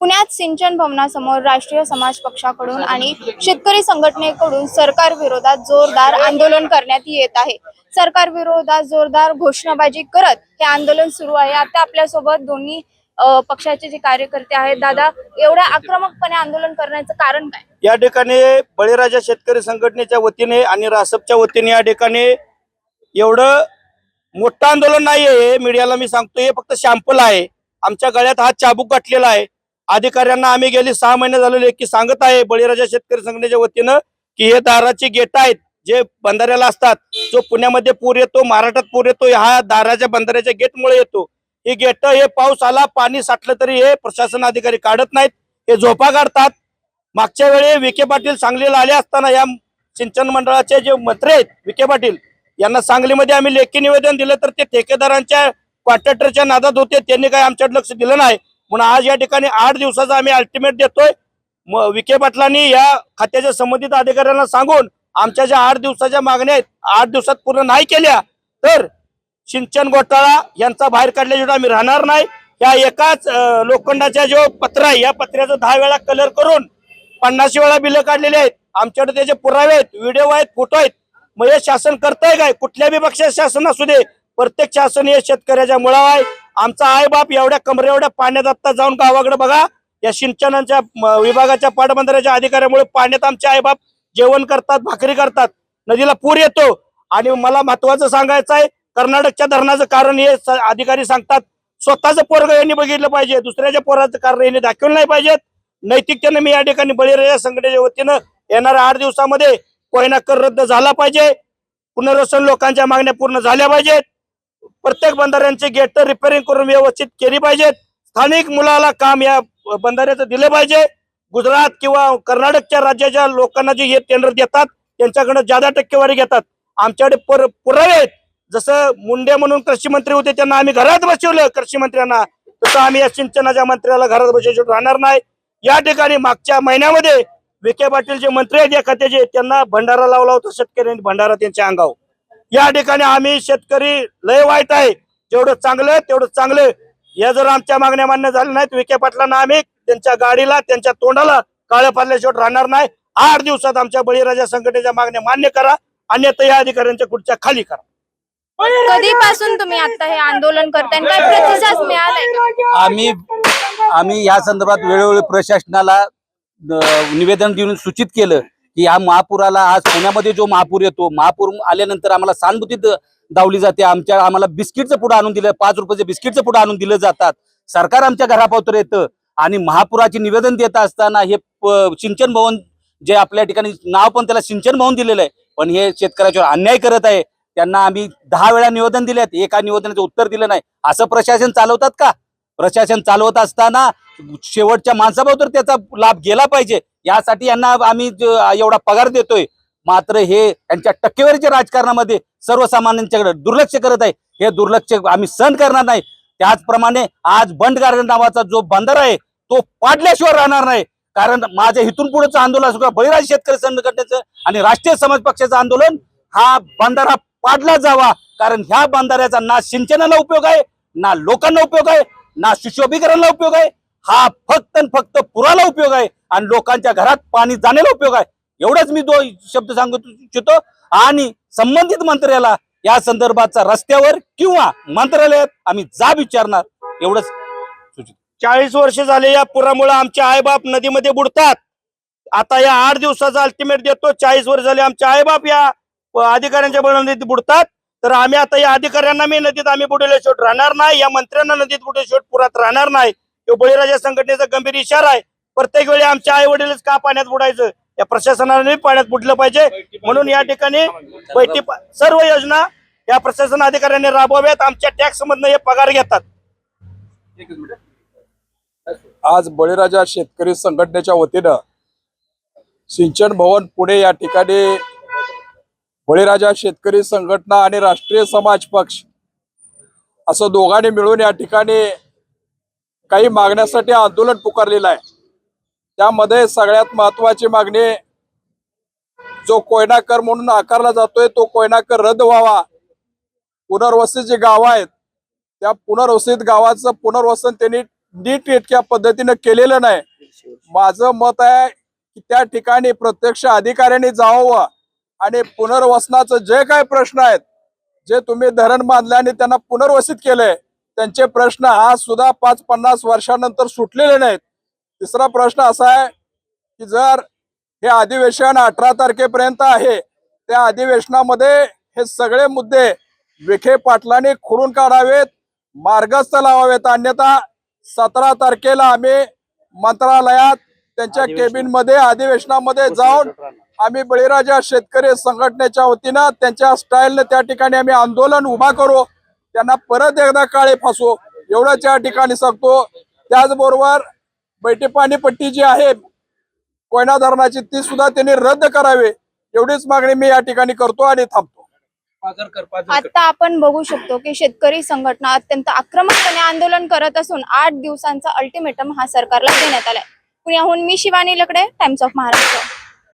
पुण्यात सिंचन भवनासमोर राष्ट्रीय समाज पक्षाकडून आणि शेतकरी संघटनेकडून सरकार विरोधात जोरदार आंदोलन करण्यात येत आहे. सरकार विरोधात जोरदार घोषणाबाजी करत हे आंदोलन सुरू आहे. आता आपल्यासोबत दोन्ही पक्षाचे जे कार्यकर्ते आहेत दादा एवढ्या आक्रमकपणे आंदोलन करण्याचं कारण काय? या ठिकाणी बळीराजा शेतकरी संघटनेच्या वतीने आणि रासपच्या वतीने या ठिकाणी एवढं मोठं आंदोलन नाहीये हे मीडियाला मी सांगतो हे फक्त शॅम्पल आहे. आमच्या गळ्यात हा चाबूक गाठलेला आहे. अधिकाऱ्यांना आम्ही गेली सहा महिने झालेले की सांगत आहे बळीराजा शेतकरी संघटनेच्या वतीनं की हे दाराची गेट आहेत जे बंधाऱ्याला असतात जो पुण्यामध्ये पूर येतो महाराष्ट्रात पूर येतो ह्या दाराच्या बंधाऱ्याच्या गेटमुळे येतो. ही गेट हे पाऊस आला पाणी साठलं तरी हे प्रशासन अधिकारी काढत नाहीत हे झोपा काढतात. मागच्या वेळी विखे पाटील सांगलीला आले असताना या सिंचन मंडळाचे जे मंत्री आहेत विखे पाटील यांना सांगलीमध्ये आम्ही लेखी निवेदन दिलं तर ते ठेकेदारांच्या कॉन्ट्रॅक्टरच्या नादात होते त्यांनी काही आमच्याकडे लक्ष दिलं नाही. म्हणून आज या ठिकाणी आठ दिवसाचा आम्ही अल्टिमेट देतोय. विखे पाटलांनी या खात्याच्या संबंधित अधिकाऱ्यांना सांगून आमच्या ज्या आठ दिवसाच्या मागण्या आहेत आठ दिवसात पूर्ण नाही केल्या तर सिंचन घोटाळा यांचा बाहेर काढल्याशिवाय आम्ही राहणार नाही. या एकाच लोखंडाचा लोखंडाच्या जो पत्र आहे या पत्र्याचा दहा वेळा कलर करून पन्नास वेळा बिलं काढलेली आहेत. आमच्याकडे त्याचे पुरावे आहेत व्हिडिओ आहेत फोटो आहेत. मग हे शासन करतंय काय? कुठल्या बी पक्षाचं शासन असू दे प्रत्येक शासन हे शेतकऱ्याच्या मुळावा आहे. आमचा आई बाप एवढ्या कमरे एवढ्या पाण्यात आत्ता जाऊन गावाकडे बघा. या सिंचनाच्या विभागाच्या पाटबंधाऱ्याच्या अधिकाऱ्यामुळे पाण्यात आमचे आई बाप जेवण करतात भाकरी करतात. नदीला पूर येतो. आणि मला महत्वाचं सांगायचं आहे कर्नाटकच्या धरणाचं कारण हे अधिकारी सांगतात. स्वतःच पोरग यांनी बघितलं पाहिजे. दुसऱ्याच्या पोराचं कारण यांनी दाखवलं नाही पाहिजेत. नैतिकतेनं मी या ठिकाणी बळीराजा संघटनेच्या वतीनं येणाऱ्या आठ दिवसामध्ये कोयना कर रद्द झाला पाहिजे. पुनर्वसन लोकांच्या मागण्या पूर्ण झाल्या पाहिजेत. प्रत्येक बंधाऱ्यांचे गेट रिपेअरिंग करून व्यवस्थित केली पाहिजेत. स्थानिक मुलाला काम या बंधाऱ्याचं दिले पाहिजे. गुजरात किंवा कर्नाटकच्या राज्याच्या लोकांना जे हे टेंडर देतात त्यांच्याकडनं जादा टक्केवारी घेतात. आमच्याकडे पुर- पुरावे आहेत. जसं मुंडे म्हणून कृषी मंत्री होते त्यांना आम्ही घरात बसवलं कृषी मंत्र्यांना. तसं आम्ही या सिंचनाच्या मंत्र्याला घरात बसवून राहणार नाही. या ठिकाणी मागच्या महिन्यामध्ये विखे पाटील जे मंत्री आहेत या खात्याचे त्यांना भंडारा लावला होता शेतकऱ्यांनी भंडारा त्यांच्या अंगावर. या ठिकाणी आम्ही शेतकरी लय वाईट आहे. जेवढं चांगलं तेवढं चांगलं या जर आमच्या मागण्या मान्य झाल्या नाहीत विखे पाटलांना आम्ही त्यांच्या गाडीला त्यांच्या तोंडाला काळ्या पाडल्याशिवाय राहणार नाही. आठ दिवसात आमच्या बळीराजा संघटनेच्या मागण्या मान्य करा अन्यथा या अधिकाऱ्यांच्या खुर्च्या खाली करा. कधीपासून तुम्ही आता हे आंदोलन करताय? आणि काय प्रतिसाद मिळालाय? का? आम्ही आम्ही या संदर्भात वेळोवेळी प्रशासनाला निवेदन देऊन सूचित केलं. की या महापुराला आज पुण्यामध्ये जो महापूर येतो महापूर आल्यानंतर आम्हाला सहानुभूती दावली जाते. आमच्या आम्हाला बिस्किटचं पुढं आणून दिलं पाच रुपयाचं बिस्किटचं पुढं आणून दिलं जातात. सरकार आमच्या घरापावतर येतं आणि महापुराचे निवेदन देत असताना हे सिंचन भवन जे आपल्या ठिकाणी नाव पण त्याला सिंचन भवन दिलेलं आहे. पण हे शेतकऱ्याच्यावर अन्याय करत आहे. त्यांना आम्ही दहा वेळा निवेदन दिलेत एका निवेदनाचं उत्तर दिलं नाही. असं प्रशासन चालवतात का? प्रशासन चालवत असताना शेवटच्या माणसाबरोबर त्याचा लाभ गेला पाहिजे. यासाठी यांना आम्ही एवढा पगार देतोय मात्र हे त्यांच्या टक्केवारीच्या राजकारणामध्ये सर्वसामान्यांच्याकडे दुर्लक्ष करत आहे. हे दुर्लक्ष आम्ही सहन करणार नाही. त्याचप्रमाणे आज बंड गार्डन नावाचा जो बंदर आहे तो पाडल्याशिवाय राहणार नाही. कारण माझ्या इथून पुढेचं आंदोलन असू बळीराज शेतकरी संघटनेचं आणि राष्ट्रीय समाज पक्षाचं आंदोलन हा बंधारा पाडला जावा. कारण ह्या बंधाऱ्याचा ना सिंचनाला उपयोग आहे ना लोकांना उपयोग आहे ना सुशोभीकरणाला उपयोग आहे. हा फक्त फक्त पुराला उपयोग आहे आणि लोकांच्या घरात पाणी जाण्याला उपयोग आहे. एवढंच मी दो शब्द सांगू इच्छितो आणि संबंधित मंत्र्याला या संदर्भाचा रस्त्यावर किंवा मंत्रालयात आम्ही जाब विचारणार एवढंच सूचित. चाळीस वर्ष झाले या पुरामुळे आमचे आईबाप नदीमध्ये बुडतात. आता या आठ दिवसाचा अल्टिमेट देतो चाळीस वर्ष झाले आमचे आईबाप या अधिकाऱ्यांच्या बळ नदीत बुडतात. तर आम्ही आता या अधिकाऱ्यांना मी नदीत आम्ही बुडवल्याशिवाय राहणार नाही या मंत्र्यांना नदीत बुडल्याशिवाय पुरात राहणार नाही. तो बळीराजा संघटनेचा गंभीर इशारा आहे. प्रत्येक वेळी आमच्या आई वडीलच का पाण्यात बुडायचं? या प्रशासनाने पाण्यात बुडलं पाहिजे. म्हणून या ठिकाणी बैठी सर्व योजना या प्रशासन अधिकाऱ्यांनी राबवाव्यात. आमच्या टॅक्स मधनं हे पगार घेतात. आज बळीराजा शेतकरी संघटनेच्या वतीनं सिंचन भवन पुणे या ठिकाणी बळीराजा शेतकरी संघटना आणि राष्ट्रीय समाज पक्ष असं दोघांनी मिळून या ठिकाणी काही मागण्यासाठी आंदोलन पुकारलेलं आहे. त्यामध्ये सगळ्यात महत्वाची मागणी जो कोयना कर म्हणून आकारला जातोय तो कोयना कर रद्द व्हावा. पुनर्वसित जी गावं आहेत त्या पुनर्वसित गावाचं पुनर्वसन त्यांनी नीट इतक्या पद्धतीनं केलेलं नाही. माझं मत आहे की त्या ठिकाणी प्रत्यक्ष अधिकाऱ्यांनी जावं आणि पुनर्वसनाचं जे काही प्रश्न आहेत जे तुम्ही धरण बांधले आणि त्यांना पुनर्वसित केलंय त्यांचे प्रश्न आज सुद्धा पाच पन्नास वर्षानंतर सुटलेले नाहीत. तिसरा प्रश्न असा आहे की जर हे अधिवेशन अठरा तारखेपर्यंत आहे त्या अधिवेशनामध्ये हे सगळे मुद्दे विखे पाटलांनी खोडून काढावेत मार्गस्थ लावावेत. अन्यथा सतरा तारखेला आम्ही मंत्रालयात त्यांच्या केबिनमध्ये अधिवेशनामध्ये जाऊन आम्ही बळीराजा शेतकरी संघटनेच्या वतीनं त्यांच्या स्टाईलने त्या ठिकाणी आम्ही आंदोलन उभा करू. त्यांना परत एकदा काळे फासू. एवढंच या ठिकाणी सांगतो. त्याचबरोबर बैठी पाणीपट्टी जी आहे कोयना धरणाची ती सुद्धा त्यांनी रद्द करावी. एवढीच मागणी मी या ठिकाणी करतो आणि थांबतो. आता आपण बघू शकतो की शेतकरी संघटना अत्यंत आक्रमकपणे आंदोलन करत असून आठ दिवसांचा अल्टिमेटम हा सरकारला देण्यात आलाय. पुण्याहून मी शिवानी लकडे टाइम्स ऑफ महाराष्ट्र